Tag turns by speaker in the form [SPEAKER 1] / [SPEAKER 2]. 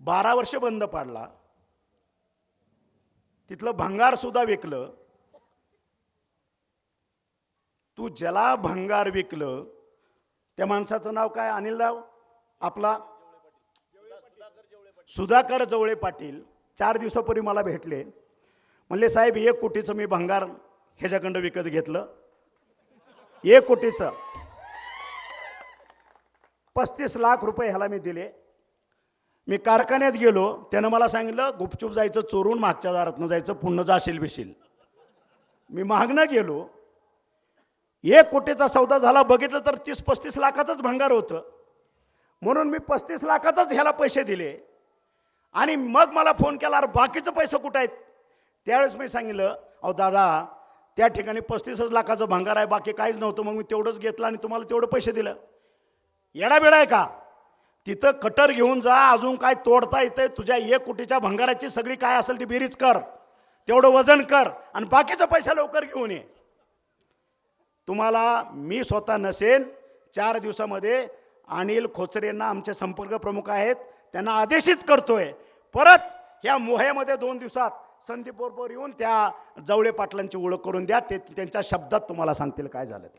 [SPEAKER 1] बारा वर्ष बंद पाडला. तिथलं भंगार सुद्धा विकलं. तू ज्याला भंगार विकलं त्या माणसाचं नाव काय? अनिलराव? आपला? सुधाकर जवळे पाटील. चार दिवसापूर्वी मला भेटले. म्हणले साहेब एक कोटीचं मी भंगार ह्याच्याकडं विकत घेतलं. एक कोटीचं. पस्तीस लाख रुपये ह्याला मी दिले. मी कारखान्यात गेलो त्यानं मला सांगितलं गुपचूप जायचं चोरून मागच्या दारातनं जायचं पुन्हा जाशील बिशील. मी मागणं गेलो. एक कोटीचा सौदा झाला बघितलं तर तीस पस्तीस लाखाचंच भंगार होतं. म्हणून मी पस्तीस लाखाचंच ह्याला पैसे दिले. आणि मग मला फोन केला अरे बाकीचं पैसे कुठं आहेत? त्यावेळेस मी सांगितलं अहो दादा त्या ठिकाणी पस्तीसच लाखाचं भंगार आहे बाकी काहीच नव्हतं मग मी तेवढंच घेतलं आणि तुम्हाला तेवढं पैसे दिलं. येडाबिडा आहे का? तिथं कटर घेऊन जा अजून काय तोडता येतंय तुझ्या एक कोटीच्या भंगाराची सगळी काय असेल ती बेरीज कर. तेवढं वजन कर आणि बाकीचा पैसा लवकर घेऊन ये. तुम्हाला मी स्वतः नसेन चार दिवसामध्ये अनिल खोचरेंना आमचे संपर्क प्रमुख आहेत त्यांना आदेशित करतोय. परत ह्या मोह्यामध्ये दोन दिवसात संदीप बरोबर येऊन त्या जवळे पाटलांची ओळख करून द्या ते त्यांच्या शब्दात तुम्हाला सांगतील काय झालं ते.